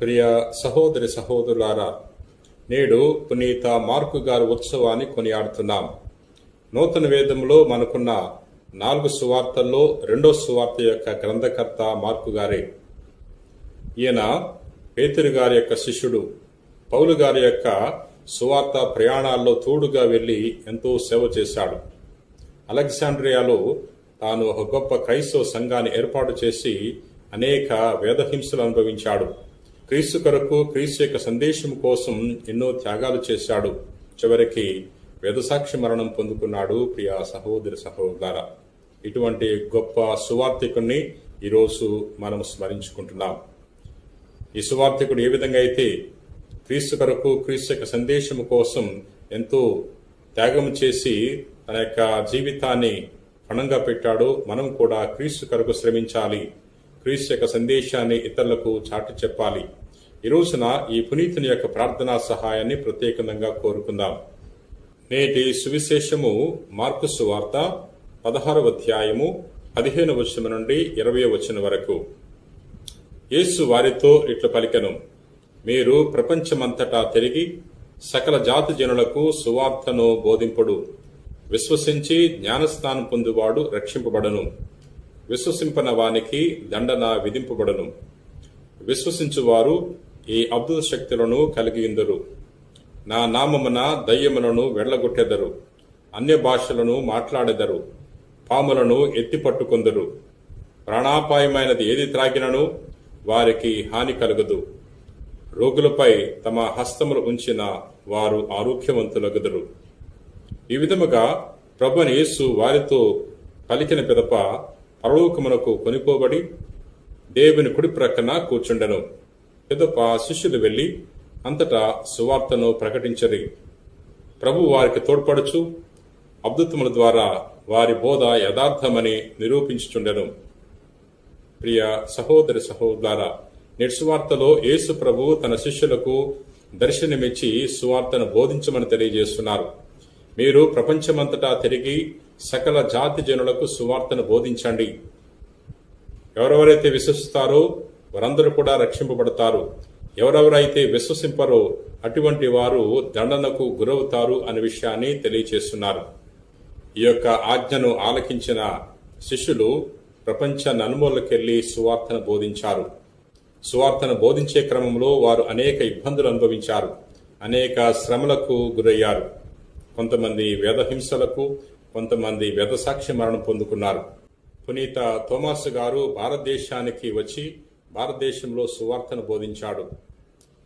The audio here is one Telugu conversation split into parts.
ప్రియ సహోదరి సహోదరులారా నేడు పునీత మార్కు గారి ఉత్సవాన్ని కొనియాడుతున్నాం. నూతన వేదంలో మనకున్న నాలుగు సువార్తల్లో రెండో సువార్త యొక్క గ్రంథకర్త మార్కు గారే. ఈయన పేతురు గారి యొక్క శిష్యుడు పౌలు గారి యొక్క సువార్త ప్రయాణాల్లో తోడుగా వెళ్ళి ఎంతో సేవ చేశాడు. అలెగ్జాండ్రియాలో తాను ఒక గొప్ప క్రైస్తవ సంఘాన్ని ఏర్పాటు చేసి అనేక వేదహింసలు అనుభవించాడు. క్రీస్తు కొరకు క్రీస్తు యొక్క సందేశం కోసం ఎన్నో త్యాగాలు చేశాడు. చివరికి వేదసాక్షి మరణం పొందుకున్నాడు ప్రియ సహోదరి సహోదర. ఇటువంటి గొప్ప సువార్థికుణ్ణి ఈరోజు మనం స్మరించుకుంటున్నాం. ఈ సువార్థికుడు ఏ విధంగా అయితే క్రీస్తు కొరకు క్రీస్తు యొక్క సందేశం కోసం ఎంతో త్యాగం చేసి తన యొక్క జీవితాన్ని పణంగా పెట్టాడో మనం కూడా క్రీస్తు కొరకు శ్రమించాలి. క్రీస్తు యొక్క సందేశాన్ని ఇతరులకు చాటి చెప్పాలి. ఈ రోజున ఈ పునీతుని యొక్క ప్రార్థనా సహాయాన్ని ప్రత్యేకంగా కోరుకుందాం. నేటి సువిశేషము మార్కుసు సువార్త పదహారవ అధ్యాయము పదిహేను వచనం నుండి ఇరవై వచనం వరకు. యేసు వారితో ఇట్లు పలికెను మీరు ప్రపంచమంతటా తిరిగి సకల జాతి జనులకు సువార్తను బోధింపుడు. విశ్వసించి జ్ఞానస్నానం పొందువాడు రక్షింపబడను. విశ్వసింపన వానికి దండన విధింపబడను. విశ్వసించువారు ఈ అద్భుత శక్తులను కలిగియుందరు నా నామమున దయ్యములను వెళ్ళగొట్టెదరు అన్య భాషలను మాట్లాడెదరు. పాములను ఎత్తిపట్టుకుందరు ప్రాణాపాయమైనది ఏది త్రాగినను వారికి హాని కలుగదు. రోగులపై తమ హస్తములు ఉంచిన వారు ఆరోగ్యవంతులగుదరు. ఈ విధముగా ప్రభుని యేసు వారితో పలికిన పిదప పరలోకమునకు కొనిపోబడి దేవుని కుడి ప్రక్కన కూర్చుండెను. పిదప శిష్యులు వెళ్ళి అంతటా సువార్తను ప్రకటించరి. ప్రభు వారికి తోడ్పడుచు అద్భుతముల ద్వారా వారి బోధ యథార్థమని నిరూపించుచుండెను. ప్రియ సహోదరి సహోదర నేటి సువార్తలో యేసు ప్రభు తన శిష్యులకు దర్శనమిచ్చి సువార్తను బోధించమని తెలియజేస్తున్నారు. మీరు ప్రపంచమంతటా తిరిగి సకల జాతి జనులకు సువార్తను బోధించండి. ఎవరెవరైతే విశ్వసిస్తారో వారందరూ కూడా రక్షింపబడతారు. ఎవరెవరైతే విశ్వసింపరో అటువంటి వారు దండనకు గురవుతారు అనే విషయాన్ని తెలియచేస్తున్నారు. ఈ యొక్క ఆజ్ఞను ఆలకించిన శిష్యులు ప్రపంచ నలుమూలకెళ్ళి సువార్తను బోధించారు. సువార్తను బోధించే క్రమంలో వారు అనేక ఇబ్బందులు అనుభవించారు. అనేక శ్రమలకు గురయ్యారు. కొంతమంది వేదహింసలకు కొంతమంది వేదసాక్షి మరణం పొందుకున్నారు. పునీత థోమాస్ గారు భారతదేశానికి వచ్చి భారతదేశంలో సువార్తను బోధించాడు.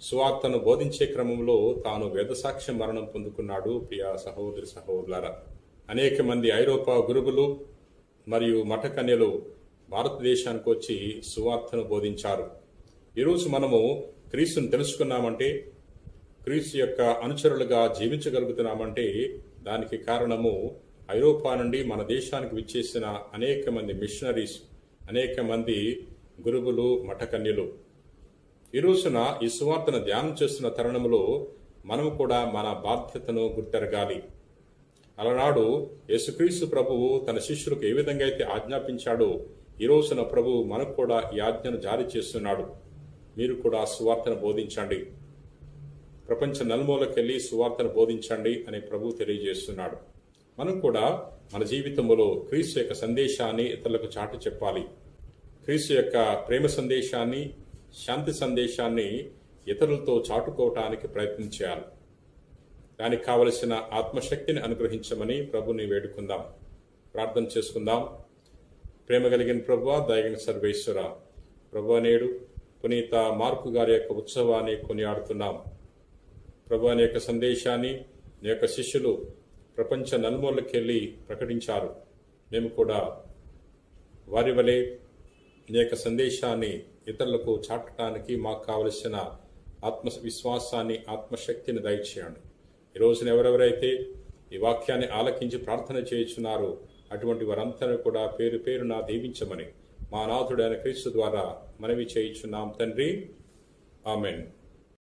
సువార్తను బోధించే క్రమంలో తాను వేదసాక్ష్య మరణం పొందుకున్నాడు ప్రియా సహోదరి సహోదరులారా. అనేక మంది ఐరోపా గురువులు మరియు మఠకన్యలు భారతదేశానికి వచ్చి సువార్తను బోధించారు. ఈరోజు మనము క్రీస్తుని తెలుసుకున్నామంటే క్రీస్తు యొక్క అనుచరులుగా జీవించగలుగుతున్నామంటే దానికి కారణము ఐరోపా నుండి మన దేశానికి విచ్చేసిన అనేక మంది మిషనరీస్ అనేక మంది గురువులు మఠకన్యలు. ఈ రోజున ఈ సువార్తను ధ్యానం చేస్తున్న తరుణంలో మనము కూడా మన బాధ్యతను గుర్తెరగాలి. అలనాడు యేసుక్రీస్తు ప్రభువు తన శిష్యులకు ఏ విధంగా అయితే ఆజ్ఞాపించాడో ఈ రోజున ప్రభువు మనకు కూడా ఈ ఆజ్ఞను జారీ చేస్తున్నాడు. మీరు కూడా సువార్తను బోధించండి. ప్రపంచ నలుమూలకెళ్ళి సువార్తను బోధించండి అని ప్రభు తెలియజేస్తున్నాడు. మనం కూడా మన జీవితంలో క్రీస్తు యొక్క సందేశాన్ని ఇతరులకు చాటు చెప్పాలి. క్రీస్తు యొక్క ప్రేమ సందేశాన్ని శాంతి సందేశాన్ని ఇతరులతో చాటుకోవటానికి ప్రయత్నించాలి దానికి కావలసిన ఆత్మశక్తిని అనుగ్రహించమని ప్రభుని వేడుకుందాం. ప్రార్థన చేసుకుందాం. ప్రేమ కలిగిన ప్రభు దయగిన సర్వేశ్వర ప్రభు నేడు పునీత మార్కు గారి యొక్క ఉత్సవాన్ని కొనియాడుతున్నాం. ప్రభు అనే యొక్క సందేశాన్ని నీ యొక్క శిష్యులు ప్రపంచ నలుమూలకెళ్ళి ప్రకటించారు. మేము కూడా వారి వలె అనేక యొక్క సందేశాన్ని ఇతరులకు చాటడానికి మాకు కావలసిన ఆత్మ విశ్వాసాన్ని ఆత్మశక్తిని దయచేయండి. ఈ రోజున ఎవరెవరైతే ఈ వాక్యాన్ని ఆలకించి ప్రార్థన చేయుచున్నారో అటువంటి వారంతరూ కూడా పేరు పేరున దీవించమని మా నాథుడైన క్రీస్తు ద్వారా మనవి చేయుచున్నాం. తండ్రి ఆమెన్.